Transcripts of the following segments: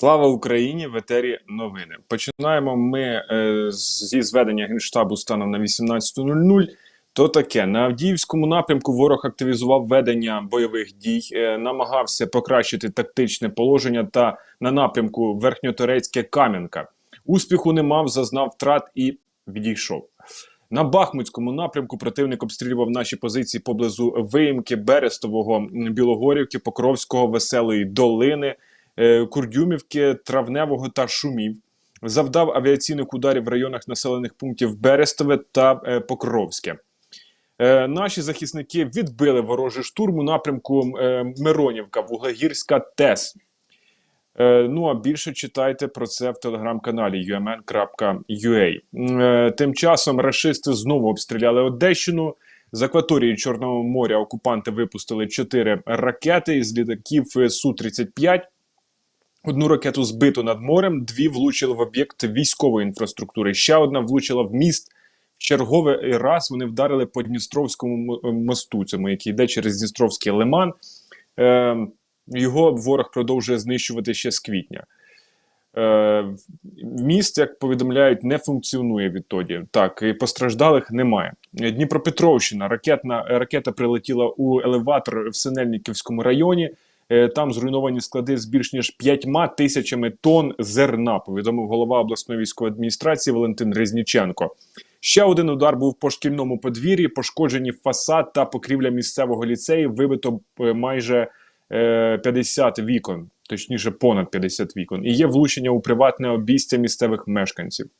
Слава Україні! В етері новини. Починаємо ми е, зі зведення генштабу станом на 18.00. То таке на Авдіївському напрямку ворог активізував ведення бойових дій, е, намагався покращити тактичне положення та на напрямку Верхньоторецьке Кам'янка. Успіху не мав, зазнав втрат і відійшов. На Бахмутському напрямку противник обстрілював наші позиції поблизу Виїмки, Берестового, Білогорівки, Покровського, Веселої Долини, Курдюмівки, Травневого та Шумів. Завдав авіаційних ударів в районах населених пунктів Берестове та е, Покровське. Е, наші захисники відбили ворожий штурм у напрямку е, Миронівка, Вуглегірська ТЕС. Е, ну а більше читайте про це в телеграм-каналі umn.ua. Е, тим часом рашисти знову обстріляли Одещину. З акваторії Чорного моря окупанти випустили чотири ракети із літаків Су-35. Одну ракету збито над морем, дві влучили в об'єкт військової інфраструктури. Ще одна влучила в міст. В черговий раз вони вдарили по Дністровському мосту, цьому, який йде через Дністровський лиман. Е, його ворог продовжує знищувати ще з квітня. Е, міст, як повідомляють, не функціонує відтоді. Так, і постраждалих немає. Дніпропетровщина. Ракетна, ракета прилетіла у елеватор в Синельниківському районі. Е, Там зруйновані склади з більш ніж п'ятьма тисячами тонн зерна, повідомив голова обласної військової адміністрації Валентин Резніченко. Ще один удар був по шкільному подвір'ї, пошкоджені фасад та покрівля місцевого ліцею. Вибито е, майже е, 50 вікон, точніше, понад 50 вікон. І є влучення у приватне обійстя місцевих мешканців.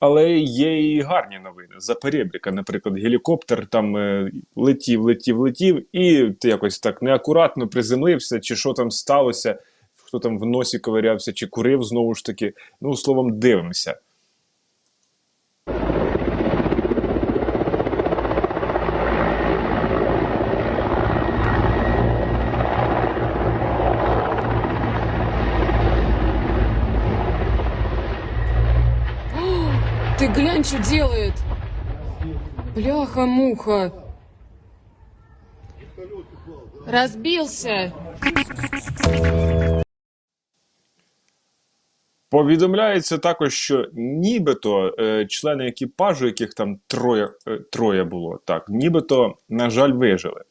Але є і гарні новини. За перебріка, наприклад, гелікоптер там е, летів, летів, летів, і ти якось так неакуратно приземлився, чи що там сталося, хто там в носі ковирявся, чи курив знову ж таки. Ну, словом, дивимося. Что делает. Бляха-муха. Разбился. Повідомляється також, що нібито е, члени екіпажу, яких там троє, е, троє було, так, нібито, на жаль, вижили.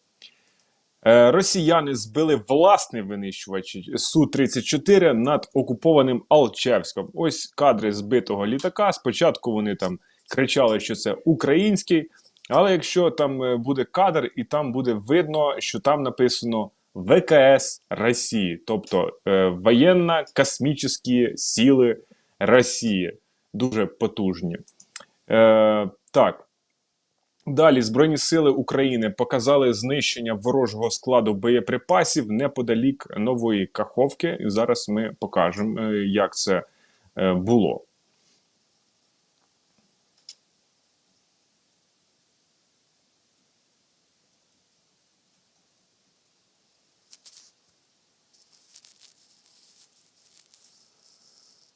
Е, росіяни збили власний винищувач Су-34 над окупованим Алчевськом. Ось кадри збитого літака. Спочатку вони там кричали, що це український, але якщо там е, буде кадр, і там буде видно, що там написано ВКС Росії, тобто е, воєнно-космічні сили Росії. Дуже потужні. Е, так. Далі Збройні сили України показали знищення ворожого складу боєприпасів неподалік нової Каховки. І зараз ми покажемо, е, як це е, було.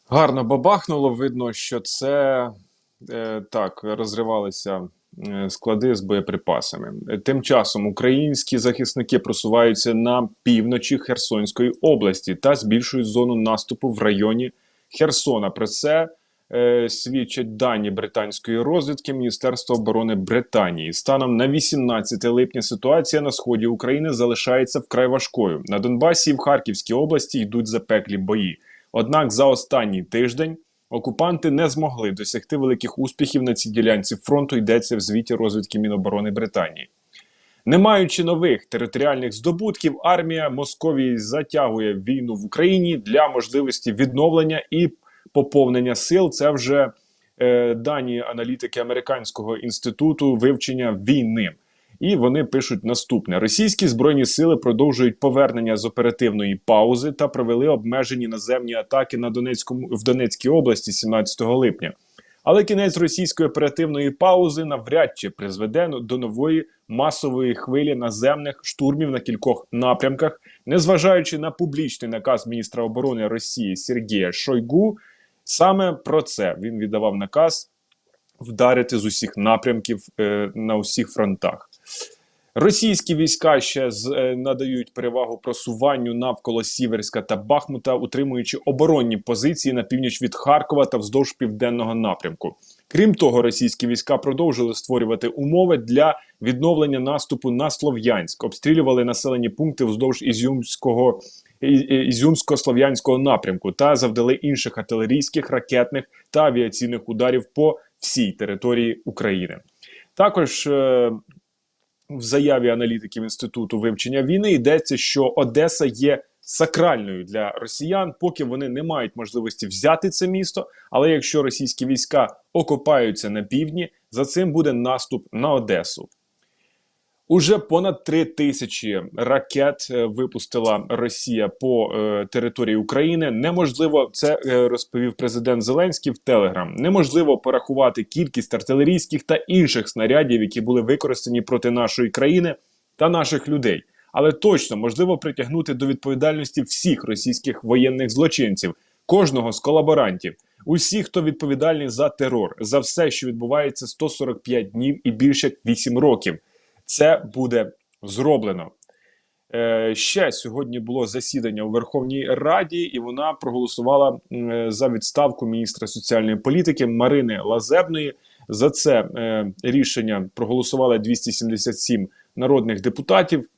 Гарно бабахнуло. Видно, що це е, так розривалися склади з боєприпасами. Е, Тим часом українські захисники просуваються на півночі Херсонської області та збільшують зону наступу в районі Херсона. Про це е, свідчать дані британської розвідки Міністерства оборони Британії. Станом на 18 липня ситуація на сході України залишається вкрай важкою. На Донбасі і в Харківській області йдуть запеклі бої. Однак за останній тиждень окупанти не змогли досягти великих успіхів на цій ділянці фронту. Йдеться в звіті розвідки Міноборони Британії. Не маючи нових територіальних здобутків, армія Московії затягує війну в Україні для можливості відновлення і поповнення сил. Це вже е, дані аналітики Американського інституту вивчення війни. І вони пишуть наступне: російські збройні сили продовжують повернення з оперативної паузи та провели обмежені наземні атаки на Донецькому в Донецькій області 17 липня. Але кінець російської оперативної паузи навряд чи призведе до нової масової хвилі наземних штурмів на кількох напрямках, незважаючи на публічний наказ міністра оборони Росії Сергія Шойгу. Саме про це він віддавав наказ вдарити з усіх напрямків е, на усіх фронтах. Російські війська ще з, е, надають перевагу просуванню навколо Сіверська та Бахмута, утримуючи оборонні позиції на північ від Харкова та вздовж південного напрямку. Крім того, російські війська продовжили створювати умови для відновлення наступу на Слов'янськ, обстрілювали населені пункти вздовж Ізюмського Ізюмсько-Слов'янського напрямку та завдали інших артилерійських, ракетних та авіаційних ударів по всій території України. Також е, в заяві аналітиків інституту вивчення війни йдеться, що Одеса є сакральною для росіян, поки вони не мають можливості взяти це місто. Але якщо російські війська окопаються на півдні, за цим буде наступ на Одесу. Уже понад три тисячі ракет е, випустила Росія по е, території України. Неможливо це е, розповів президент Зеленський в Телеграм. Неможливо порахувати кількість артилерійських та інших снарядів, які були використані проти нашої країни та наших людей. Але точно можливо притягнути до відповідальності всіх російських воєнних злочинців, кожного з колаборантів, усіх, хто відповідальний за терор, за все, що відбувається 145 днів і більше як 8 років. Це буде зроблено. Е, ще сьогодні було засідання у Верховній Раді, і вона проголосувала за відставку міністра соціальної політики Марини Лазебної. За це е, рішення проголосували 277 народних депутатів.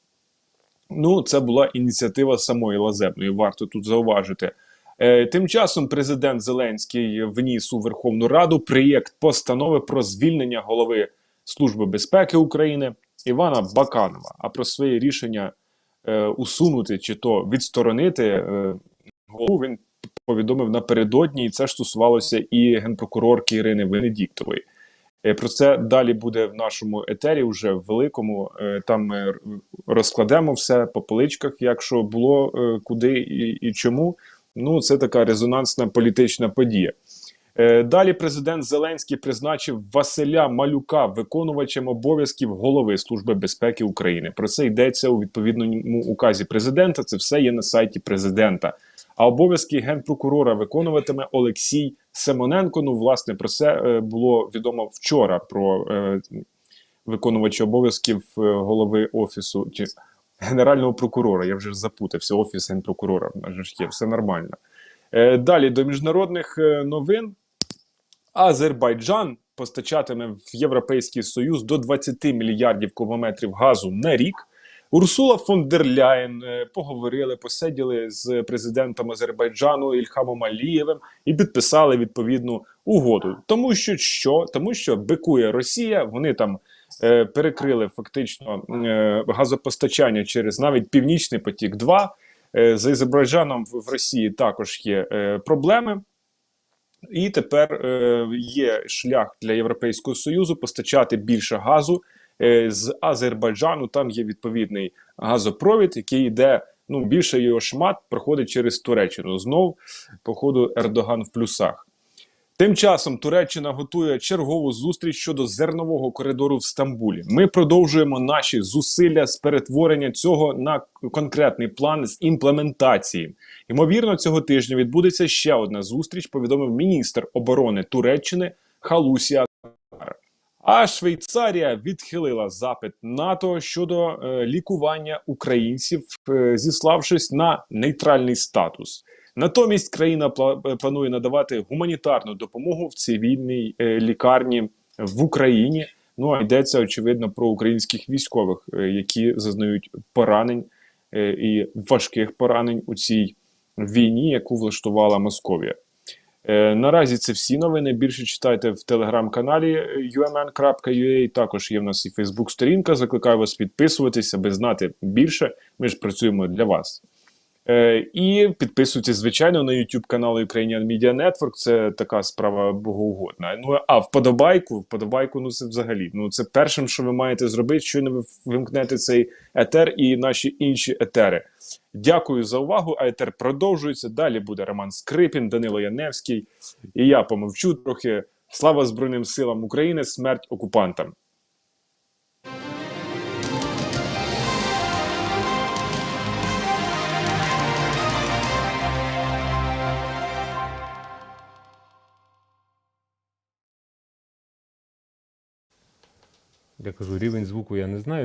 Ну, це була ініціатива самої Лазебної. Варто тут зауважити. Е, Тим часом президент Зеленський вніс у Верховну Раду проєкт постанови про звільнення голови Служби безпеки України Івана Баканова. А про своє рішення е, усунути чи то відсторонити е, голову він повідомив напередодні, і це ж стосувалося і генпрокурорки Ірини Венедіктової. Е, Про це далі буде в нашому етері, вже в великому. Е, Там ми розкладемо все по поличках, якщо було е, куди і, і чому. Ну, це така резонансна політична подія. Е, Далі президент Зеленський призначив Василя Малюка виконувачем обов'язків голови Служби безпеки України. Про це йдеться у відповідному указі президента. Це все є на сайті президента. А обов'язки генпрокурора виконуватиме Олексій Семоненко. Ну, власне, про це е, було відомо вчора. Про е, виконувача обов'язків голови офісу чи генерального прокурора. Я вже запутався. Офіс генпрокурора. Ж є, все нормально. Далі до міжнародних новин. Азербайджан постачатиме в Європейський Союз до 20 мільярдів кубометрів газу на рік. Урсула фон дер Ляєн е, поговорили, посиділи з президентом Азербайджану Ільхамом Алієвим і підписали відповідну угоду. Тому що що? Тому що бикує Росія, вони там е, перекрили фактично е, газопостачання через навіть Північний потік. 2 е, з Азербайджаном в в Росії також є е, проблеми. І тепер е, є шлях для Європейського союзу постачати більше газу е, з Азербайджану. Там є відповідний газопровід, який йде. Ну більше його шмат проходить через Туреччину. Знов, походу, Ердоган в плюсах. Тим часом Туреччина готує чергову зустріч щодо зернового коридору в Стамбулі. Ми продовжуємо наші зусилля з перетворення цього на конкретний план з імплементації. Ймовірно, цього тижня відбудеться ще одна зустріч. Повідомив міністр оборони Туреччини Халусі Акар. А Швейцарія відхилила запит НАТО щодо е, лікування українців, е, зіславшись на нейтральний статус. Натомість країна е, планує надавати гуманітарну допомогу в цивільній е, лікарні в Україні. Ну а йдеться очевидно про українських військових, е, які зазнають поранень і важких поранень у цій війні, яку влаштувала Московія. Наразі це всі новини. Більше читайте в телеграм-каналі umn.ua. Також є в нас і Фейсбук-сторінка. Закликаю вас підписуватись, аби знати більше. Ми ж працюємо для вас. Е, і підписуйтесь, звичайно, на YouTube канал Ukrainian Media Network. Це така справа богоугодна. Ну а вподобайку, вподобайку, ну це взагалі. Ну це першим, що ви маєте зробити, щойно ви вимкнете цей етер і наші інші етери. Дякую за увагу. А етер продовжується. Далі буде Роман Скрипін, Данило Яневський. І я помовчу трохи. Слава Збройним силам України, смерть окупантам. Я кажу, рівень звуку я не знаю.